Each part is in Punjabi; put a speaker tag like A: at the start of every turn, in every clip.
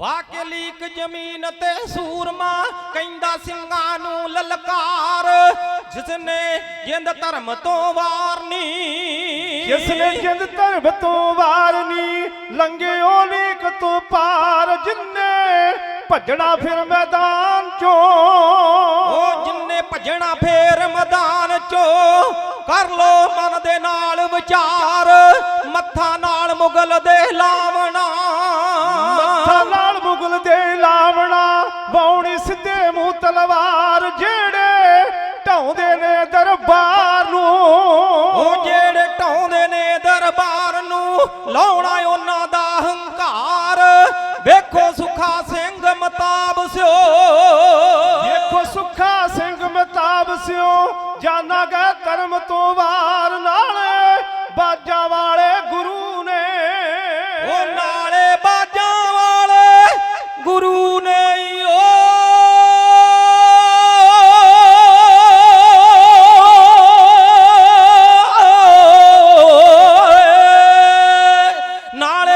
A: ਵਾਕੇ ਲੀਕ ਜ਼ਮੀਨ ਤੇ ਸੂਰਮਾ ਕਹਿੰਦਾ ਸਿੰਘਾਂ ਨੂੰ ਲਲਕਾਰ। ਜਿਸਨੇ ਜਿੰਦ ਧਰਮ ਤੋਂ ਵਾਰਨੀ।
B: ਜਿਸ ਨੇ ਜਿੰਦ ਧਰਮ ਤੋਂ ਵਾਰਨੀ ਲੰਘਿਓ ਲੀਕ ਤੋਂ ਪਾਰ। ਜਿੰਨੇ ਭੱਜਣਾ ਫਿਰ ਮੈਦਾਨ ਚੋਂ।
A: ਉਹ ਜਿੰਨੇ ਭੱਜਣਾ ਫੇਰ ਮੈਦਾਨ ਚੋਂ ਕਰ ਲੋ ਮਨ ਦੇ ਨਾਲ ਵਿਚਾਰ। ਮੱਥਾ ਨਾਲ ਮੁਗਲ ਦੇ ਲਾਵਣਾ।
B: ਲਾਵਣਾ ਬਾਉਣੀ ਸਿੱਧੇ ਮੂੰਹ ਤਲਵਾਰ ਜਿਹੜੇ ਢਾਉਂਦੇ ਨੇ ਦਰਬਾਰ ਨੂੰ।
A: ਉਹ ਜਿਹੜੇ ਢਾਉਂਦੇ ਨੇ ਦਰਬਾਰ ਨੂੰ ਲਾਉਣਾ ਉਹਨਾਂ ਦਾ ਹੰਕਾਰ। ਵੇਖੋ ਸੁਖਾ ਸਿੰਘ ਮਤਾਬ ਸਿਓ।
B: ਦੇਖੋ ਸੁੱਖਾ ਸਿੰਘ ਮਤਾਬ ਸਿਓ ਜਾਨਾ ਗਏ ਧਰਮ ਤੋਂ ਵਾਰ ਨਾਲੇ।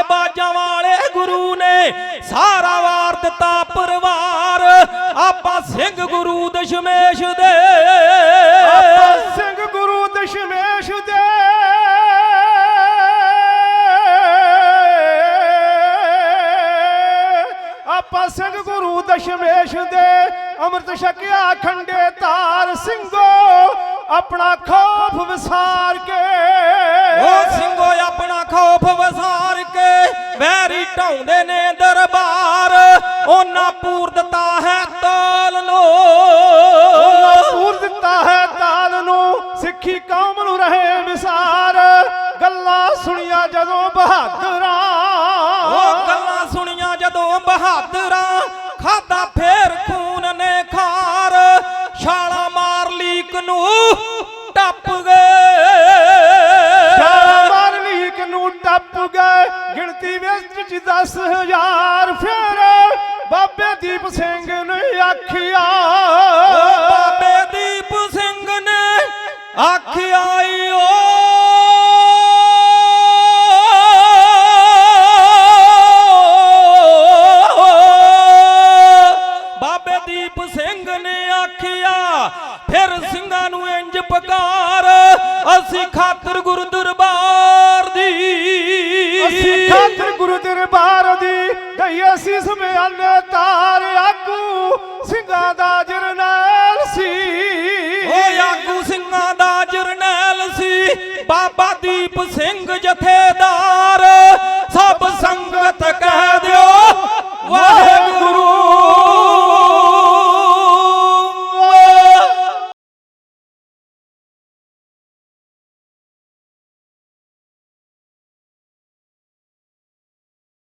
B: ਬਾਜਾਂ ਵਾਲੇ ਗੁਰੂ ਨੇ
A: ਸਾਰਾ ਵਾਰ ਦਿੱਤਾ ਪਰਿਵਾਰ। ਆਪਾਂ ਸਿੰਘ ਗੁਰੂ ਦਸ਼ਮੇਸ਼ ਦੇ।
B: ਆਪਾਂ ਸਿੰਘ ਗੁਰੂ ਦਸ਼ਮੇਸ਼ ਦੇ। ਆਪਾਂ ਸਿੰਘ ਗੁਰੂ ਦਸ਼ਮੇਸ਼ ਦੇ। ਅੰਮ੍ਰਿਤ ਛਕਿਆ ਖੰਡੇ ਤਾਰ ਸਿੰਘੋ ਆਪਣਾ ਖੌਫ ਵਿਸਾਰ ਕੇ।
A: ਉਹ ਸਿੰਘੋ ਆਪਣਾ ਖੌਫ ਵਸਾਰ ਕੇ ਢਾਉਂਦੇ ਨੇ ਦਰਬਾਰ, ਉਹਨਾਂ ਪੂਰ ਦਿੱਤਾ ਹੈ ਤਾਲ ਨੂੰ।
B: ਪੂਰ ਦਿੱਤਾ ਹੈ ਤਾਲ ਨੂੰ, ਸਿੱਖੀ ਕੌਮ ਨੂੰ ਰਹੇ ਵਿਸਾਰ ਗੱਲਾਂ ਸੁਣੀਆਂ ਜਦੋਂ ਬਹਾਦਰ ਵਿੱਚ ਜੀ 10000 ਫਿਰ ਬਾਬੇ ਦੀਪ ਸਿੰਘ ਨੇ ਆਖਿਆ।
A: ਬਾਬੇ ਦੀਪ ਸਿੰਘ ਨੇ ਆਖਿਆ ਓ ਬਾਬੇ ਦੀਪ ਸਿੰਘ ਨੇ ਆਖਿਆ, ਫਿਰ ਸਿੰਘਾਂ ਨੂੰ ਇੰਜ ਪਕਾਰ, ਅਸੀਂ ਖਾਤਰ ਗੁਰੂ ਦੀ
B: ਦਈਏ ਸੀਸ ਬਿਆਨੇ ਤਾਰ ਆਗੂ, ਸਿੰਘਾਂ ਦਾ ਜਰਨੈਲ ਸੀ।
A: ਓ ਆਗੂ, ਸਿੰਘਾਂ ਦਾ ਜਰਨੈਲ ਸੀ। ਬਾਬਾ ਦੀਪ ਸਿੰਘ ਜਥੇ